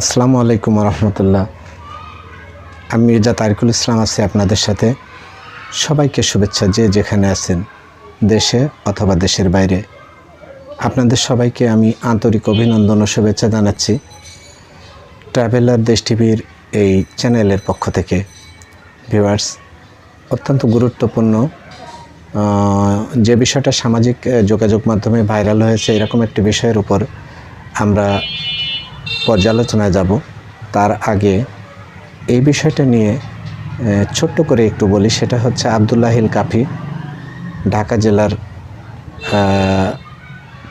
আসসালামু আলাইকুম রহমতুল্লাহ। আমি মির্জা তারিকুল ইসলাম আছি আপনাদের সাথে। সবাইকে শুভেচ্ছা যে যেখানে আছেন, দেশে অথবা দেশের বাইরে। আপনাদের সবাইকে আমি আন্তরিক অভিনন্দন ও শুভেচ্ছা জানাচ্ছি ট্রাভেলার দেশ টিভির এই চ্যানেলের পক্ষ থেকে। ভিউয়ার্স, অত্যন্ত গুরুত্বপূর্ণ যে বিষয়টা সামাজিক যোগাযোগ মাধ্যমে ভাইরাল হয়েছে, এরকম একটি বিষয়ের উপর আমরা পর্যালোচনায় যাব। তার আগে এই বিষয়টা নিয়ে ছোট্ট করে একটু বলি। সেটা হচ্ছে আবদুল্লাহিল কাফি, ঢাকা জেলার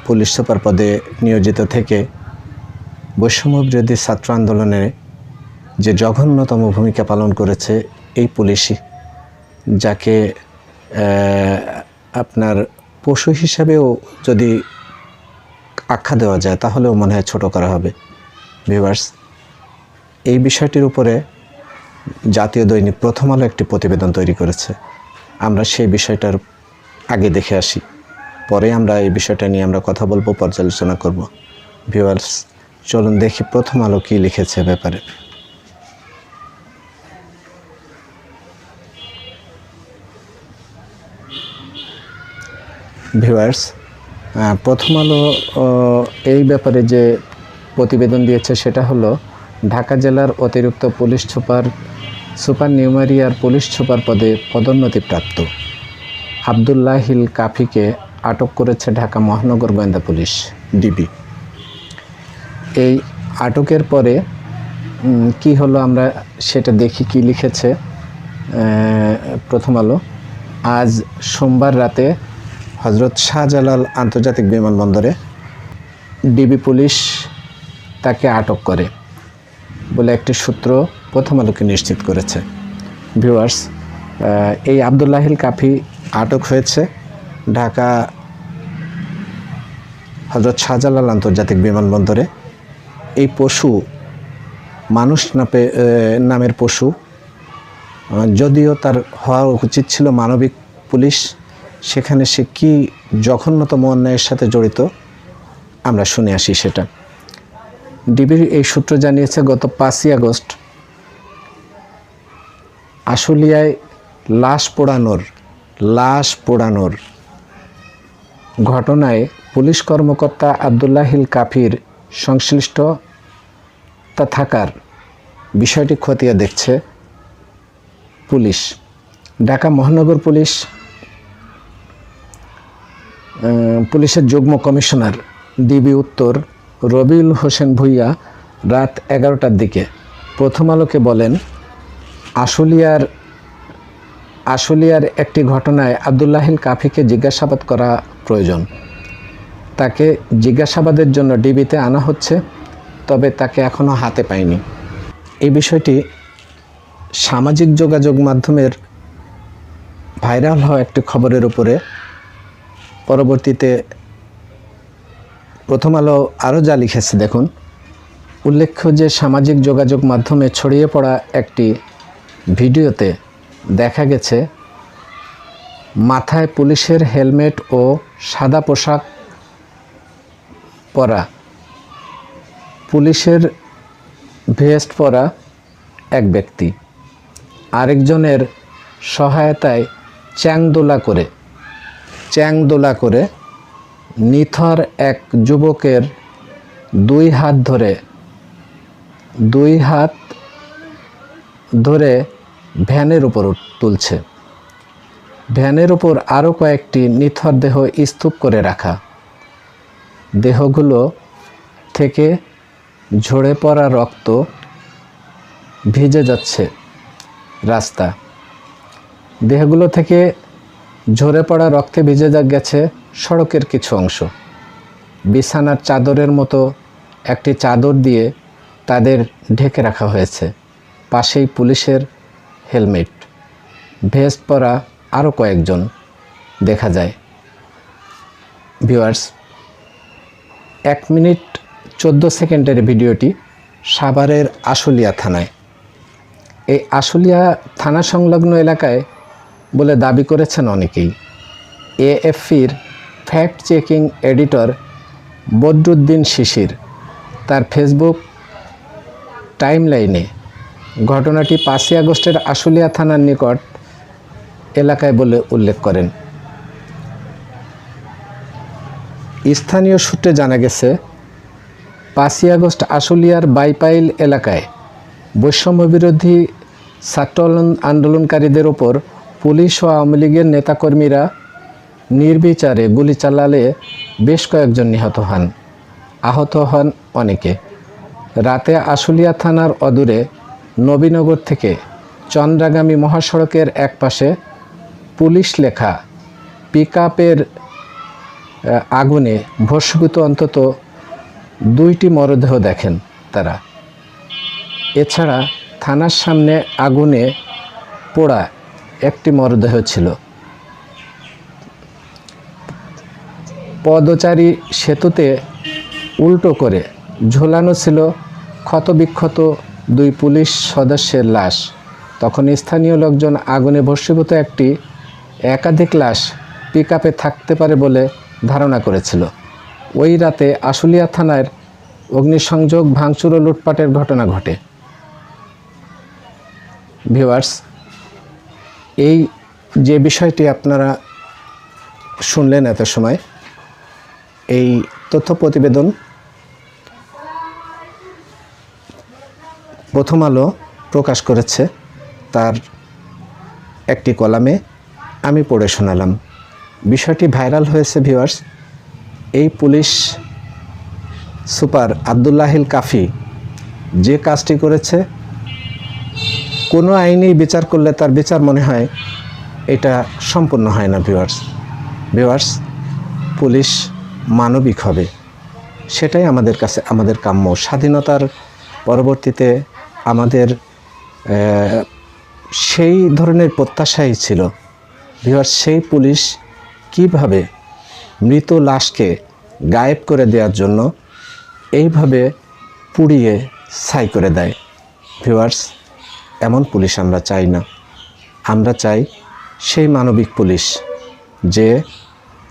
পুলিশ সুপার পদে নিয়োজিত থেকে বৈষম্য বিরোধী ছাত্র আন্দোলনে যে জঘন্যতম ভূমিকা পালন করেছে এই পুলিশই যাকে আপনার পশু হিসাবেও যদি আখ্যা দেওয়া যায়, তাহলেও মনে হয় ছোটো করা হবে। ভিউয়ার্স, এই বিষয়টির উপরে জাতীয় দৈনিক প্রথম আলো একটি প্রতিবেদন তৈরি করেছে। আমরা সেই বিষয়টার আগে দেখে আসি। পরে আমরা এই বিষয়টা নিয়ে আমরা কথা বলব, পর্যালোচনা করব। ভিউয়ার্স, চলুন দেখি প্রথম আলো কী লিখেছে ব্যাপারে। ভিউয়ার্স প্রথম আলো এই ব্যাপারে যে প্রতিবেদন দিয়েছে সেটা হলো, ঢাকা জেলার অতিরিক্ত পুলিশ সুপার সুপার নিউমারিয়ার পুলিশ সুপার পদে পদোন্নতিপ্রাপ্ত। আবদুল্লাহিল কাফিকে আটক করেছে ঢাকা মহানগর গোয়েন্দা পুলিশ, ডিবি। এই আটকের পরে কি হলো আমরা সেটা দেখি কি লিখেছে প্রথম আলো। আজ সোমবার রাতে হজরত শাহজালাল আন্তর্জাতিক বিমানবন্দরে ডিবি পুলিশ তাকে আটক করে বলে একটি সূত্র প্রথম আলোকে নিশ্চিত করেছে। ভিউয়ার্স এই আবদুল্লাহিল কাফি আটক হয়েছে ঢাকা হজরত শাহজালাল আন্তর্জাতিক বিমানবন্দরে। এই পশু, মানুষ নাপে নামের পশু যদিও তার হওয়া উচিত ছিল মানবিক পুলিশ, সেখানে সে কী জঘন্যতম অন্যায়ের সাথে জড়িত, আমরা শুনে আসি সেটা। ডিবির এই সূত্র জানিয়েছে, গত পাঁচই আগস্ট আশুলিয়ায় লাশ পোড়ানোর লাশ পোড়ানোর ঘটনায় পুলিশ কর্মকর্তা আবদুল্লাহিল কাফির সংশ্লিষ্টতা থাকার বিষয়টি খতিয়ে দেখছে পুলিশ। ঢাকা মহানগর পুলিশ পুলিশের যুগ্ম কমিশনার ডিবি উত্তর রবিউল হোসেন ভুইয়া রাত এগারোটার দিকে প্রথম আলোকে বলেন, আশুলিয়ার আশুলিয়ার একটি ঘটনায় আবদুল্লাহিল কাফিকে জিজ্ঞাসাবাদ করা প্রয়োজন। তাকে জিজ্ঞাসাবাদের জন্য ডিবিতে আনা হচ্ছে, তবে তাকে এখনও হাতে পায়নি। এই বিষয়টি সামাজিক যোগাযোগ মাধ্যমের ভাইরাল হওয়া একটি খবরের উপরে পরবর্তীতে প্রথম আলো আরও যা লিখেছে, দেখুন। উল্লেখ্য যে সামাজিক যোগাযোগ মাধ্যমে ছড়িয়ে পড়া একটি ভিডিওতে দেখা গেছে, মাথায় পুলিশের হেলমেট ও সাদা পোশাক পরা, পুলিশের ভেস্ট পরা এক ব্যক্তি। আরেকজনের সহায়তায় চ্যাংদোলা করে চ্যাংদোলা করে নিথর এক যুবকের দুই হাত ধরে, দুই হাত ধরে ভ্যানের উপর তুলছে। ভ্যানের উপর আরও কয়েকটি নিথর দেহ স্তূপ করে রাখা। দেহগুলো থেকে ঝরে পড়া রক্ত ভিজে যাচ্ছে রাস্তা দেহগুলো থেকে ঝরে পড়া রক্তে ভিজে গেছে সড়কের কিছু অংশ। বিছানার চাদরের মতো একটি চাদর দিয়ে তাদের ঢেকে রাখা হয়েছে। পাশেই পুলিশের হেলমেট। ভেস্ট পরা আরও কয়েকজন দেখা যায়। ভিউয়ার্স, এক মিনিট চোদ্দ সেকেন্ডের ভিডিওটি সাভারের আশুলিয়া থানায়। এই আশুলিয়া থানা সংলগ্ন এলাকায় বলে দাবি করেছেন অনেকেই। এএফপির fact checking editor Badruddin Shishir. তার ফেসবুক টাইমলাইনে ঘটনাটি পাঁচই আগস্টের আশুলিয়া থানার নিকট এলাকায় বলে উল্লেখ করেন। স্থানীয় সূত্রে জানা গেছে, পাঁচই আগস্ট আশুলিয়ার বাইপাইল এলাকায় বৈষম্য বিরোধী ছাত্র আন্দোলনকারীদের ওপর পুলিশ ও আওয়ামী লীগের নেতাকর্মীরা নির্বিচারে গুলি চালালে বেশ কয়েকজন নিহত হন। আহত হন অনেকে। রাতে আশুলিয়া থানার অদূরে নবীনগর থেকে চন্দ্রাগামী মহাসড়কের একপাশে পুলিশ লেখা পিকআপের আগুনে ভস্মীভূত অন্তত দুইটি মরদেহ দেখেন তারা। এছাড়া থানার সামনে আগুনে পোড়া একটি মরদেহ ছিল। পদচারী সেতুতে উল্টো করে ঝোলানো ছিল ক্ষতবিক্ষত দুই পুলিশ সদস্যের লাশ। তখন স্থানীয় লোকজন আগুনে ভস্মীভূত একটি একাধিক লাশ পিক থাকতে পারে বলে ধারণা করেছিল। ওই রাতে আশুলিয়া থানার অগ্নিসংযোগ ভাঙচুর ও লুটপাটের ঘটনা ঘটে। ভিউয়ার্স, এই যে বিষয়টি আপনারা শুনলেন এত সময় এই তথ্য প্রতিবেদন। প্রথম আলো প্রকাশ করেছে তার একটি কলামে আমি পড়ে শোনালাম। বিষয়টি ভাইরাল হয়েছে ভিউয়ার্স এই পুলিশ সুপার আবদুল্লাহিল কাফি যে কাজটি করেছে, কোনো আইনেই বিচার করলে তার বিচার মনে হয় এটা সম্পূর্ণ হয় না ভিউয়ার্স ভিউয়ার্স পুলিশ মানবিক হবে। সেটাই আমাদের কাছে, আমাদের কাম্য। স্বাধীনতার পরবর্তীতে আমাদের সেই ধরনের প্রত্যাশাই ছিল। ভিউয়ার্স, সেই পুলিশ কীভাবে মৃত লাশকে গায়েব করে দেওয়ার জন্য এইভাবে পুড়িয়ে ছাই করে দেয়? ভিউয়ার্স, এমন পুলিশ আমরা চাই না। আমরা চাই সেই মানবিক পুলিশ যে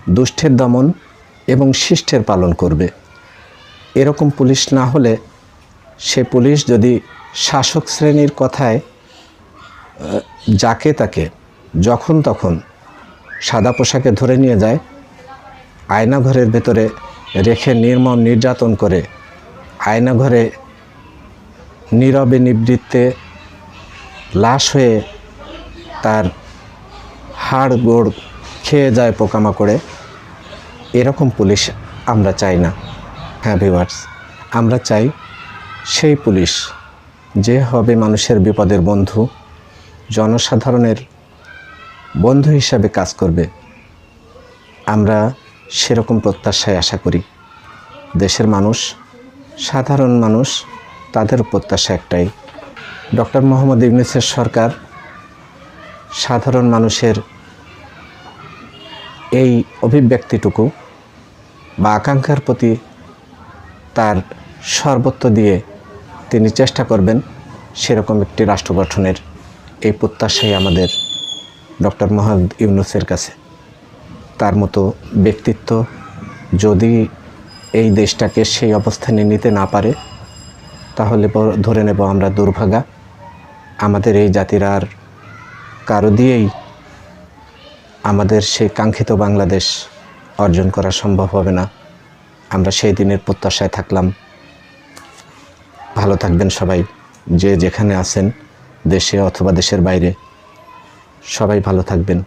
দুষ্টের দমন এবং শিষ্টের পালন করবে। এরকম পুলিশ না হলে সে পুলিশ যদি শাসক শ্রেণির কথায় যাকে তাকে যখন তখন সাদা পোশাকে ধরে নিয়ে যায়, আয়নাঘরের ভেতরে রেখে নির্মম নির্যাতন করে, আয়নাঘরে নীরবে নিবৃত্তে লাশ হয়ে তার হাড় গোড় খেয়ে যায় পোকামাকড়ে এরকম পুলিশ আমরা চাই না। হ্যাঁ ভিওয়ার্স আমরা চাই সেই পুলিশ যে হবে মানুষের বিপদের বন্ধু, জনসাধারণের বন্ধু হিসাবে কাজ করবে। আমরা সেরকম প্রত্যাশায় আশা করি। দেশের মানুষ, সাধারণ মানুষ, তাদের প্রত্যাশা একটাই। ডক্টর মোহাম্মদ ইউনিসের সরকার সাধারণ মানুষের এই অভিব্যক্তিটুকু বা আকাঙ্ক্ষার প্রতি তার সর্বত্র দিয়ে তিনি চেষ্টা করবেন সেরকম একটি রাষ্ট্র গঠনের এই প্রত্যাশাই আমাদের ডক্টর মোহাম্মদ ইউনুসের কাছে। তার মতো ব্যক্তিত্ব যদি এই দেশটাকে সেই অবস্থানে নিতে না পারে, তাহলে ধরে নেব আমরা দুর্ভাগা। আমাদের এই জাতির আর কারও দিয়েই আমাদের সেই কাঙ্ক্ষিত বাংলাদেশ অর্জন করা সম্ভব হবে না। আমরা সেই দিনের প্রত্যাশায় থাকলাম। ভালো থাকবেন সবাই, যে যেখানে আছেন, দেশে অথবা দেশের বাইরে। সবাই ভালো থাকবেন।